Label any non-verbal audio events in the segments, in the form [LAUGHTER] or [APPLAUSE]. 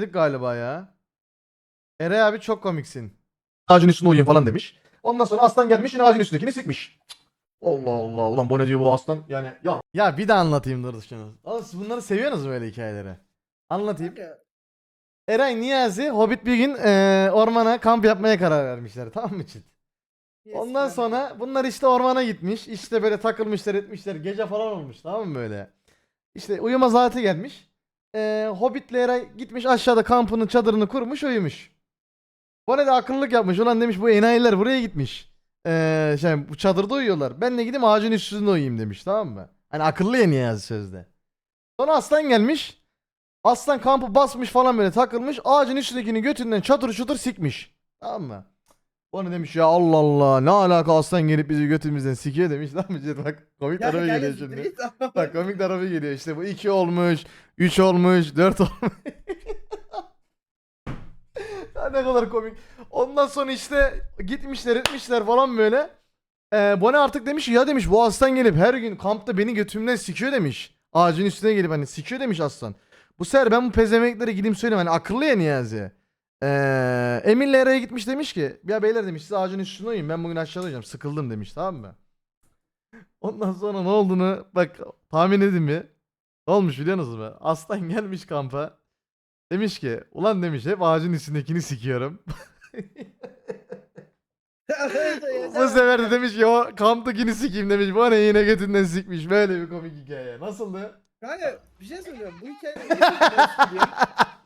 dedik galiba ya. Eray abi çok komiksin. Ağacın üstünde uyuyun falan demiş. Ondan sonra aslan gelmiş yine ağacın üstündekini sikmiş. Allah Allah ulan bu ne diyor bu aslan yani ya. Ya bir de anlatayım dur şunu. Oğlum siz bunları seviyorsunuz böyle hikayeleri. Anlatayım. Eray Niyazi Hobbit bir gün eee, ormana kamp yapmaya karar vermişler tamam mı Çit? Ondan sonra bunlar işte ormana gitmiş. işte böyle takılmışlar etmişler. Gece falan olmuş tamam mı böyle? İşte uyuma saati gelmiş. Ee, Hobbit'le Eray gitmiş aşağıda kampını çadırını kurmuş uyumuş. Bana da akıllılık yapmış. Ulan demiş bu enayiler buraya gitmiş. Ee, şey, bu çadırda uyuyorlar. Ben de gideyim ağacın üstünde uyuyayım demiş tamam mı? Hani akıllı ya Niyazi sözde. Sonra aslan gelmiş. Aslan kampı basmış falan böyle takılmış. Ağacın üstündekini götünden çatır çutur sikmiş. Tamam mı? Bana demiş ya Allah Allah ne alaka aslan gelip bizi götümüzden sikiyor demiş. [LAUGHS] Tamam mı? Bak komik tarafı geliyor şimdi. Bak komik tarafı geliyor işte bu 2 olmuş, 3 olmuş, 4 olmuş. [LAUGHS] Ya ne kadar komik. Ondan sonra işte gitmişler etmişler falan böyle. Ee, Bone artık demiş ya demiş bu aslan gelip her gün kampta beni götümden sikiyor demiş. Ağacın üstüne gelip hani sikiyor demiş aslan. Bu sefer ben bu pezevenklere gideyim söyleyeyim hani akıllı ya Niyazi. Ee, Emin'le Eray'a gitmiş demiş ki ya beyler demiş siz ağacın üstünde uyuyun ben bugün aşağıda uyuyacağım sıkıldım demiş tamam mı? [LAUGHS] Ondan sonra ne olduğunu bak tahmin edin mi? Ne olmuş biliyor musunuz mu? Aslan gelmiş kampa. Demiş ki ulan demiş hep ağacın üstündekini sikiyorum. [LAUGHS] Bu sefer de demiş ki o kamptakini sikeyim demiş. Bana yine götünden sikmiş. Böyle bir komik hikaye. Nasıldı? Kanka bir şey söyleyeceğim. Bu sikiliyorum? [LAUGHS]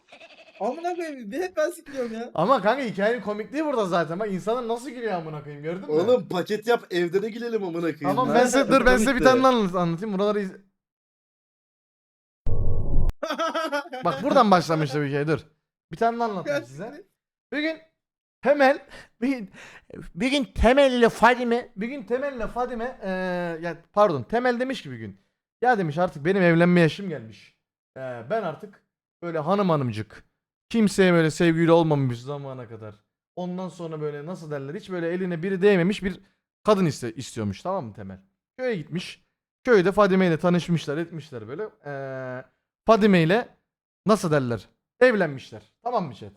Amına koyayım. Bir hep ben sikiliyorum ya. Ama kanka hikayenin komikliği burada zaten. Bak insanlar nasıl gülüyor amına koyayım gördün mü? Oğlum paket yap evde de girelim amına koyayım. Tamam ben size dur ben size bir tane anlat- anlatayım. Buraları iz- [LAUGHS] Bak buradan başlamıştı bir hikaye dur. Bir tane daha anlatayım size. Bir gün Temel bir gün, bir gün Temel ile Fadime bir gün Temel ile Fadime eee ya pardon Temel demiş ki bir gün ya demiş artık benim evlenme yaşım gelmiş. Eee, ben artık böyle hanım hanımcık kimseye böyle sevgili olmamış zamana kadar. Ondan sonra böyle nasıl derler hiç böyle eline biri değmemiş bir kadın iste, istiyormuş tamam mı Temel? Köye gitmiş. Köyde Fadime ile tanışmışlar etmişler böyle. Eee Fadime ile nasıl derler? Evlenmişler. Tamam mı chat?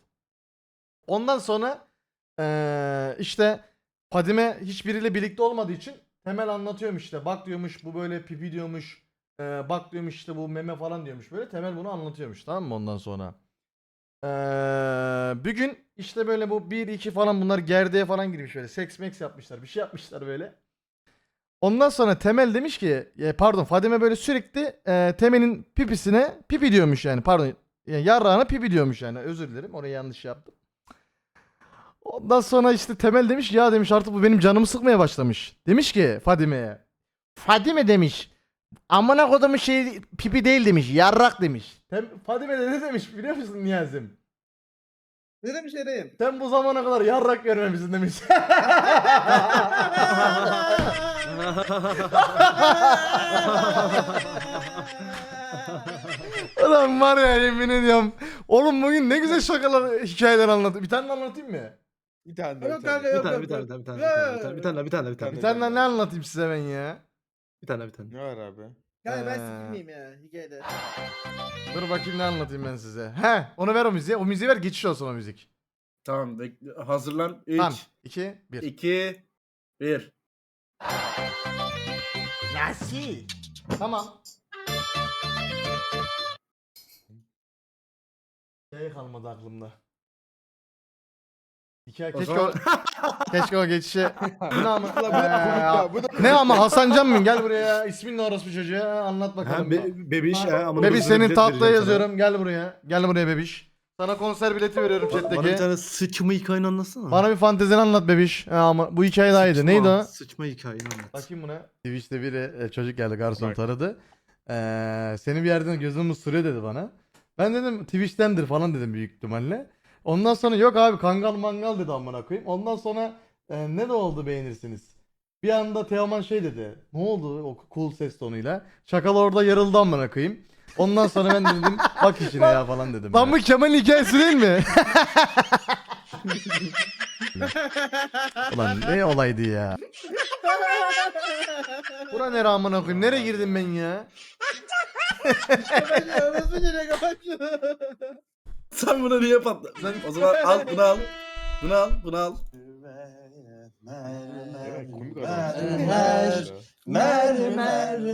Ondan sonra eee, işte Fadime hiçbiriyle birlikte olmadığı için Temel anlatıyormuş işte. Bak diyormuş bu böyle pipi diyormuş. eee, bak diyormuş işte bu meme falan diyormuş böyle. Temel bunu anlatıyormuş tamam mı ondan sonra. Eee bir gün işte böyle bu 1 2 falan bunlar gerdeğe falan girmiş böyle. Seks meks yapmışlar. Bir şey yapmışlar böyle. Ondan sonra Temel demiş ki e, pardon Fadime böyle sürekli e, Temel'in pipisine pipi diyormuş yani pardon yani yarrağına pipi diyormuş yani özür dilerim orayı yanlış yaptım. Ondan sonra işte Temel demiş ya demiş artık bu benim canımı sıkmaya başlamış. Demiş ki Fadime'ye. Fadime demiş. Amına kodumun şey pipi değil demiş. Yarrak demiş. Tem Fadime de ne demiş biliyor musun Niyazim? Ne demiş Eray'ım? Sen bu zamana kadar yarrak görmemişsin demiş. Ulan var ya yemin ediyorum. Oğlum bugün ne güzel şakalar, hikayeler anlattı. Bir tane de anlatayım mı? Bir tane daha. Bir tane. yok. Bir tane, yok, bir tane, yok. bir tane, bir tane, bir tane, bir tane, bir tane, bir tane, Bir tane de ne anlatayım size ben ya? Bir tane, bir tane. Ne var abi? Kanka ben Ee. sikilmeyeyim ya hikayede. Dur bakayım ne anlatayım ben size. He, onu ver o müziği. O müziği ver geçiş olsun o müzik. Tamam bekle. Hazırlan. 3, Tamam. 2, 1. 2, 1. Nasıl? Tamam. Şey kalmadı aklımda. Hikaye O keşke zaman- o, keşke o geçişe. Bu [LAUGHS] ne ama? Ulan bu da komik ya, bu da ne ama Hasan Can mı? Gel buraya. İsmin ne orospu çocuğa? Anlat bakalım. Ha, be, bebiş ha. amına bebiş koyayım, senin bilet tatlıya vereceğim sana. yazıyorum. Gel buraya. Gel buraya bebiş. Sana konser bileti veriyorum Bana bir chat'teki. tane sıçma hikayeni anlatsana. Bana bir fantezini anlat bebiş. Ha, ama bu hikaye daha iyiydi. Neydi o? Sıçma hikayeni anlat. Bakayım buna. Twitch'te biri e, çocuk geldi garson Bak. taradı. Ee, seni bir yerden gözüm ısırıyor dedi bana. Ben dedim Twitch'tendir falan dedim büyük ihtimalle. Ondan sonra yok abi kangal mangal dedi amına koyayım. Ondan sonra e, ne de oldu beğenirsiniz. Bir anda Teoman şey dedi. Ne oldu o cool ses tonuyla. Çakal orada yarıldı amına koyayım. Ondan sonra ben de dedim [LAUGHS] bak işine ya falan dedim. Lan bu Kemal'in hikayesi değil mi? [LAUGHS] Ulan ne olaydı ya. Bura nere amına koyayım? Nereye girdim ben ya? Nasıl geliyor kapat şunu. [LAUGHS] Sen bunu niye patla? Sen o zaman al bunu al. Bunu al, bunu al.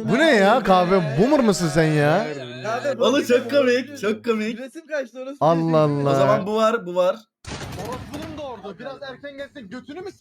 Bu ne ya kahve boomer mısın sen ya? Oğlum çok komik, çok komik. Resim kaçtı orası. Allah O zaman Allah. bu var, bu var. Orospunun da orada. Biraz erken gelse götünü mü